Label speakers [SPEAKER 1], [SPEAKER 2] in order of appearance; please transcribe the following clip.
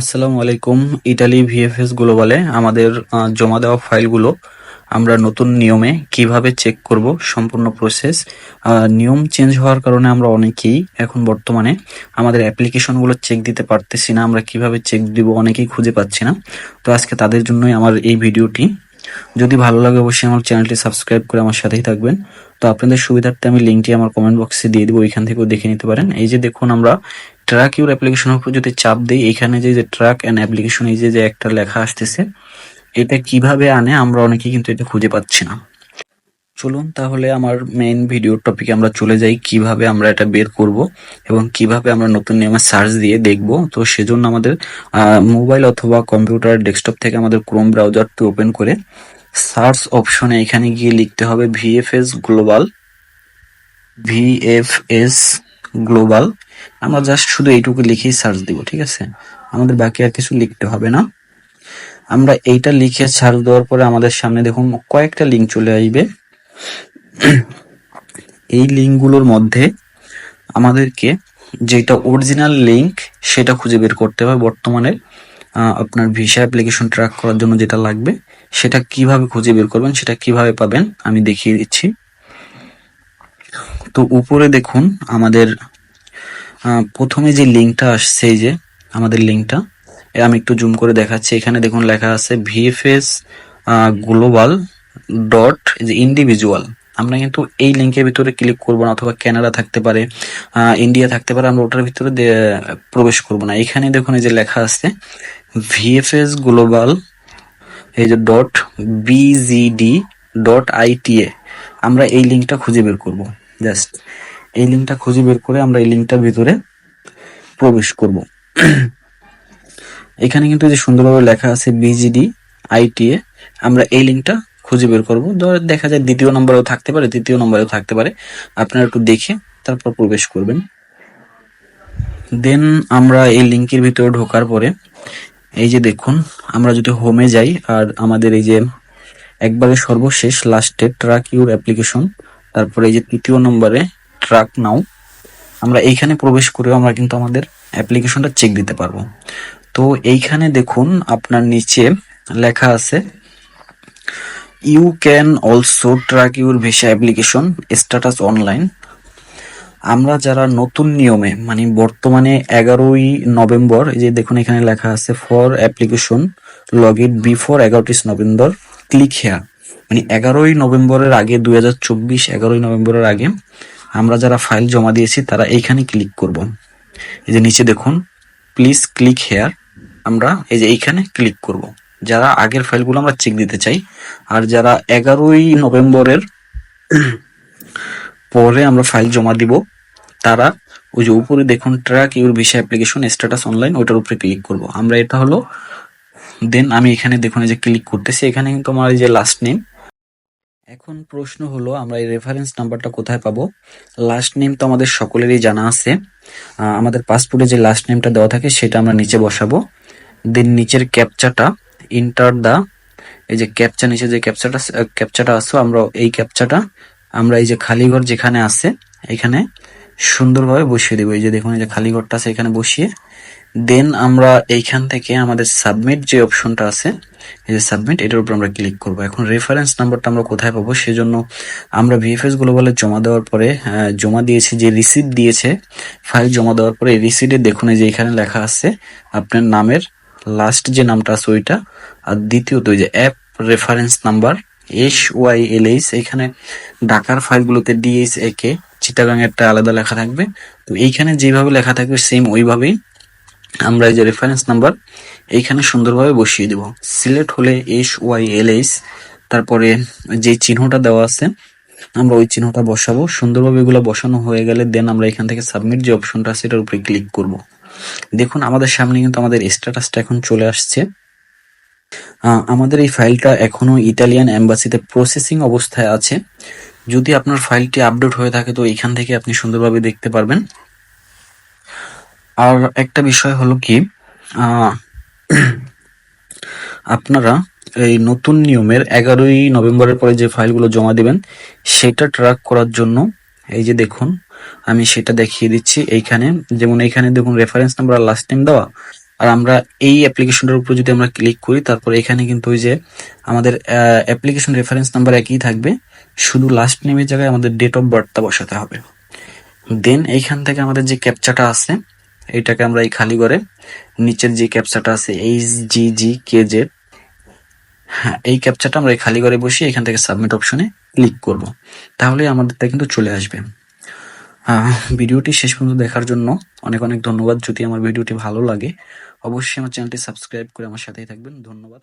[SPEAKER 1] আসসালামু আলাইকুম। Italy VFS গ্লোবালে আমাদের জমা দেওয়া ফাইলগুলো আমরা নতুন নিয়মে কীভাবে চেক করব সম্পূর্ণ প্রসেস। নিয়ম চেঞ্জ হওয়ার কারণে আমরা অনেকেই এখন বর্তমানে আমাদের অ্যাপ্লিকেশনগুলো চেক দিতে পারতেছি না, আমরা কীভাবে চেক দিব অনেকেই খুঁজে পাচ্ছি না। তো আজকে তাদের জন্যই আমার এই ভিডিওটি যদি ভালো লাগে অবশ্যই আমার চ্যানেলটি সাবস্ক্রাইব করে আমার সাথেই থাকবেন। তো আপনাদের সুবিধার্থে আমি লিঙ্কটি আমার কমেন্ট বক্সে দিয়ে দেবো, ওইখান থেকেও দেখে নিতে পারেন। এই যে দেখুন আমরা ট্রাক ইউর অ্যাপ্লিকেশনের উপর যদি চাপ দিই, এখানে যে যে ট্র্যাক অ্যান্ড অ্যাপ্লিকেশন এই যে যে একটা লেখা আসতেছে, এটা কীভাবে আনে আমরা অনেকেই কিন্তু এটা খুঁজে পাচ্ছি না। চলুন তাহলে আমার মেইন ভিডিও টপিকে আমরা চলে যাই, কীভাবে আমরা এটা বের করব এবং কীভাবে আমরা নতুন নিয়মে সার্চ দিয়ে দেখব। তো সেজন্য আমাদের মোবাইল অথবা কম্পিউটার ডেস্কটপ থেকে আমাদের ক্রোম ব্রাউজারটি ওপেন করে সার্চ অপশনে এখানে গিয়ে লিখতে হবে ভিএফএস গ্লোবাল ভিএফএস গ্লোবাল আমরা জাস্ট শুধু এইটুকু লিখেই সার্চ দিব, ঠিক আছে? আমাদের বাকি আর কিছু লিখতে হবে না। আমরা এইটা লিখে সার্চ দেওয়ার পরে আমাদের সামনে দেখুন কয়েকটা লিঙ্ক চলে আসবে। এই লিঙ্কগুলোর মধ্যে আমাদেরকে যেটা অরিজিনাল লিঙ্ক সেটা খুঁজে বের করতে হবে বর্তমানে। আপনার ভিসা অ্যাপ্লিকেশন ট্র্যাক করার জন্য যেটা লাগবে, সেটা কীভাবে খুঁজে বের করবেন, সেটা কীভাবে পাবেন, আমি দেখিয়ে দিচ্ছি। তো উপরে দেখুন, আমাদের প্রথমে যে লিঙ্কটা আসছে, এই যে আমাদের লিঙ্কটা আমি একটু জুম করে দেখাচ্ছি। এখানে দেখুন লেখা আছে ভিএফএস গ্লোবাল ডট যে ইন্ডিভিজুয়াল আমরা কিন্তু এই লিঙ্কের ভিতরে ক্লিক করব না অথবা কানাডা থাকতে পারে ইন্ডিয়া থাকতে পারে, আমরা ওটার ভিতরে প্রবেশ করব না। এখানে দেখুন এই যে লেখা আছে ভিএফএস গ্লোবাল এই যে ডট বিজিডি ডট আইটিএ আমরা এই লিঙ্কটা খুঁজে বের করব জাস্ট এই লিঙ্কটা খুঁজে বের করে আমরা এই লিঙ্কটার ভিতরে প্রবেশ করব। এখানে কিন্তু যে সুন্দরভাবে লেখা আছে বিজিডি আইটিএ আমরা এই লিঙ্কটা খুঁজে বের করব। ধর দেখা যায় দ্বিতীয় নম্বরেও থাকতে পারে, তৃতীয় নম্বরেও থাকতে পারে। আপনারা একটু দেখে তারপর প্রবেশ করবেন। দেন আমরা এই লিঙ্কের ভিতরে ঢোকার পরে এই যে দেখুন, আমরা যদি হোমে যাই আর আমাদের এই যে একবারে সর্বশেষ লাস্টে ট্রাক ইউর অ্যাপ্লিকেশন তারপরে এই যে তৃতীয় নম্বরে ট্রাক নাও আমরা এইখানে প্রবেশ করেও আমরা কিন্তু আমাদের অ্যাপ্লিকেশনটা চেক দিতে পারব। তো এইখানে দেখুন, আপনার নিচে লেখা আছে you can also track your visa application status online আমরা যারা নতুন নিয়মে মানে বর্তমানে এগারোই নভেম্বর, এই যে দেখুন এখানে লেখা আছে for application log in before এগারোটিস November click here মানে এগারোই নভেম্বরের আগে, দুই হাজার চব্বিশ এগারোই নভেম্বরের আগে, আমরা যারা ফাইল জমা দিয়েছি, তারা এইখানে ক্লিক করব। এই যে নিচে দেখুন প্লিজ ক্লিক হেয়ার আমরা এই যে এইখানে ক্লিক করব। যারা আগের ফাইলগুলো আমরা চেক দিতে চাই, আর যারা এগারোই নভেম্বরের পরে আমরা ফাইল জমা দিব, তারা ওই যে উপরে দেখুন track your visa application status online ওইটার উপরে ক্লিক করব। আমরা এটা হলো দেন আমি এখানে দেখুন যে ক্লিক করতেছি, এখানে কিন্তু আমার এই যে লাস্ট নেম এখন প্রশ্ন হলো, আমরা এই রেফারেন্স নাম্বারটা কোথায় পাবো? লাস্ট নেম তো আমাদের সকলেরই জানা আছে। আমাদের পাসপোর্টে যে লাস্ট নেমটা দেওয়া থাকে, সেটা আমরা নিচে বসাবো। দেন নিচের ক্যাপচাটা ইন্টার দা এই যে ক্যাপচা নিচে যে ক্যাপচাটা ক্যাপচাটা আছে, আমরা এই ক্যাপচাটা আমরা এই যে খালি ঘর যেখানে আছে, এখানে সুন্দরভাবে বসিয়ে দেবো। এই যে দেখুন, এই যে খালি ঘরটা আছে, এখানে বসিয়ে। দেন আমরা এইখান থেকে আমাদের সাবমিট যে অপশনটা আছে, এই যে সাবমিট এটার উপর আমরা ক্লিক করব। এখন রেফারেন্স নাম্বারটা আমরা কোথায় পাবো, সেজন্য আমরা ভিএফএস গ্লোবালে জমা দেওয়ার পরে জমা দিয়েছি, যে রিসিট দিয়েছে ফাইল জমা দেওয়ার পরে এই রিসিটে দেখুন, এই যে এখানে লেখা আছে, আপনার নামের লাস্ট যে নামটা আছে ওইটা, আর দ্বিতীয়ত ওই যে app reference number S Y L H এখানে ঢাকার ফাইলগুলোতে ডিএস একে চিটাগাং একটা আলাদা লেখা থাকবে। তো এইখানে যেভাবে লেখা থাকবে সেম ওইভাবেই আমরা এই যে রেফারেন্স নাম্বার এইখানে সুন্দরভাবে বসিয়ে দেব। সিলেক্ট হলে এস ওয়াই এল এইচ তারপরে যে চিহ্নটা দেওয়া আছে, আমরা ওই চিহ্নটা বসাবো। সুন্দরভাবে এগুলো বসানো হয়ে গেলে দেন আমরা এখান থেকে সাবমিট যে অপশনটা আছে, এটার উপরে ক্লিক করব। দেখুন, আমাদের সামনে কিন্তু আমাদের স্ট্যাটাসটা এখন চলে আসছে। আমাদের এই ফাইলটা এখনও ইটালিয়ান এম্বাসিতে প্রসেসিং অবস্থায় আছে। যদি আপনার ফাইলটি আপডেট হয়ে থাকে, তো এখান থেকে আপনি সুন্দরভাবে দেখতে পারবেন। আর একটা বিষয় হলো কি আপনারা এই নতুন নিয়মের এগারোই নভেম্বরের পরে যে ফাইলগুলো জমা দিবেন, সেটা ট্র্যাক করার জন্য, এই যে দেখুন আমি সেটা দেখিয়ে দিচ্ছি এইখানে। যেমন এইখানে দেখুন রেফারেন্স নাম্বার আর লাস্ট টাইম দেওয়া। আর আমরা এই অ্যাপ্লিকেশনটার উপর যদি আমরা ক্লিক করি, তারপর এখানে কিন্তু ওই যে আমাদের অ্যাপ্লিকেশন রেফারেন্স নাম্বার একই থাকবে। শুধু লাস্ট নেমের জায়গায় আমাদের ডেট অফ বার্থটা বসাতে হবে। দেন এইখান থেকে আমাদের যে ক্যাপচাটা আছে এইটাকে আমরা এই খালি করে নিচের যে ক্যাপচাটা আছে এইচ জি জি কে জেড হ্যাঁ এই ক্যাপচাটা আমরা এই খালি করে বসিয়ে এখান থেকে সাবমিট অপশনে ক্লিক করব। তাহলে আমাদেরটা কিন্তু চলে আসবে। ভিডিওটি শেষ পর্যন্ত দেখার জন্য অনেক অনেক ধন্যবাদ। যদি আমার ভিডিওটি ভালো লাগে, অবশ্যই আমার চ্যানেলটি সাবস্ক্রাইব করে আমার সাথেই থাকবেন। ধন্যবাদ।